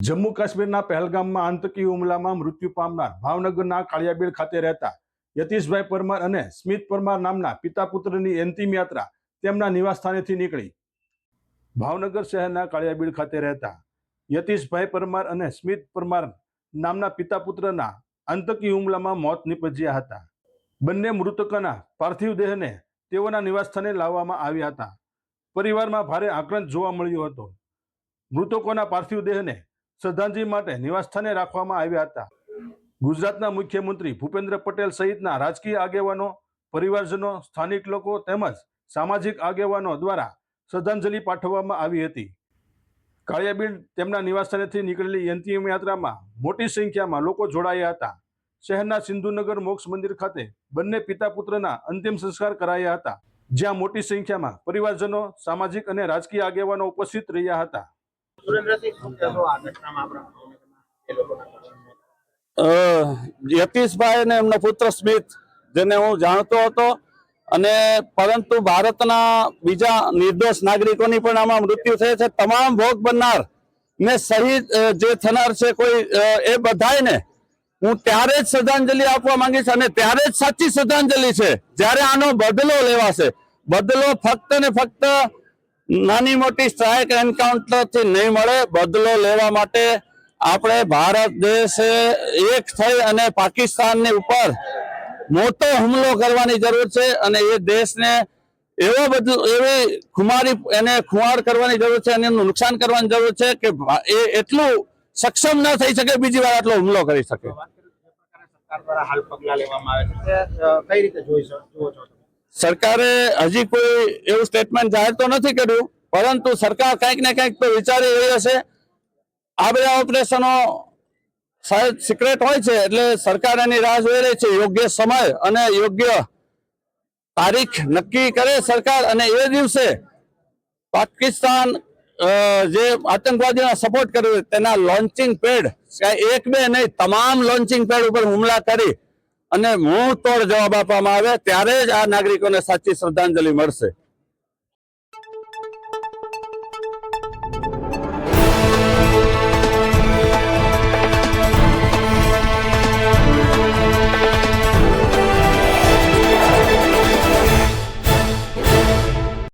જમ્મુ કાશ્મીરના પહેલગામમાં આતંકી હુમલામાં મૃત્યુ પામનાર ભાવનગરના કાળિયાબીડ ખાતે રહેતા યતીશભાઈ પરમાર અને સ્મિત પરમાર નામના પિતા પુત્રની અંતિમ યાત્રા તેમના નિવાસસ્થાનેથી નીકળી. ભાવનગર શહેરના કાળિયાબીડ ખાતે રહેતા યતીશભાઈ પરમાર અને સ્મિત પરમાર નામના પિતા પુત્રના આતંકી હુમલામાં મોત નીપજ્યા હતા. બંને મૃતકોના પાર્થિવ દેહને તેઓના નિવાસસ્થાને લાવવામાં આવ્યા હતા. પરિવારમાં ભારે આક્રંત જોવા મળ્યો હતો. મૃતકોના પાર્થિવ દેહને શ્રદ્ધાંજલિ માટે નિવાસસ્થાને રાખવામાં આવ્યા હતા. ગુજરાતના મુખ્યમંત્રી ભૂપેન્દ્ર પટેલ સહિતના રાજકીય આગેવાનો, પરિવારજનો, સ્થાનિક લોકો તેમજ સામાજિક આગેવાનો દ્વારા શ્રદ્ધાંજલિ પાઠવવામાં આવી હતી. કાળિયાબીડ તેમના નિવાસસ્થાનેથી નીકળેલી અંતિમ યાત્રામાં મોટી સંખ્યામાં લોકો જોડાયા હતા. શહેરના સિંધુનગર મોક્ષ મંદિર ખાતે બંને પિતા પુત્રના અંતિમ સંસ્કાર કરાયા હતા. જ્યાં મોટી સંખ્યામાં પરિવારજનો, સામાજિક અને રાજકીય આગેવાનો ઉપસ્થિત રહ્યા હતા. યતીશભાઈ અને એમનો પુત્ર સ્મિત, જેને હું જાણતો હતો, અને પરંતુ ભારતના બીજા નિર્દોષ નાગરિકોની પણ આમાં મૃત્યુ થયા છે. તમામ ભોગ બનનાર ને શહીદ જે થનાર છે કોઈ એ એ બધાયને હું ત્યારે જ શ્રદ્ધાંજલિ આપવા માંગીશ અને ત્યારે જ સાચી શ્રદ્ધાંજલિ છે. જ્યારે આનો બદલો લેવાશે. બદલો ફક્ત ને ફક્ત નાની મોટી સ્ટ્રાઇક એન્કાઉન્ટરથી નહીં મળે. બદલો લેવા માટે આપણે ભારત દેશ એક થઈ અને પાકિસ્તાનની ઉપર મોટો હુમલો કરવાની જરૂર છે અને એ દેશને એવો બધું, એવી ખુમારી, એને ખુમાર કરવાની જરૂર છે અને એનું નુકસાન કરવાની જરૂર છે કે એ એટલું સક્ષમ ન થઈ શકે, બીજી વાર આટલો હુમલો કરી શકે. હાલ પગલા લેવામાં આવે છે કઈ રીતે જોઈ શકો છો સરકારે હજી કોઈ એવું સ્ટેટમેન્ટ જાહેર તો નથી કર્યું, પરંતુ સરકાર કંઈક ને કંઈક તો વિચારી રહી હશે. આ બધા ઓપરેશનો શાયદ સિક્રેટ હોય છે, એટલે સરકાર એની રાહ જોઈ રહી છે. યોગ્ય સમય અને યોગ્ય તારીખ નક્કી કરે સરકાર અને એ દિવસે પાકિસ્તાન જે આતંકવાદીઓને સપોર્ટ કર્યો તેના લોન્ચિંગ પેડ એક બે નહીં, તમામ લોન્ચિંગ પેડ ઉપર હુમલા કરી અને મુંહ તોડ જવાબ આપવામાં આવે ત્યારે જ આ નાગરિકોને સાચી શ્રદ્ધાંજલિ મળશે.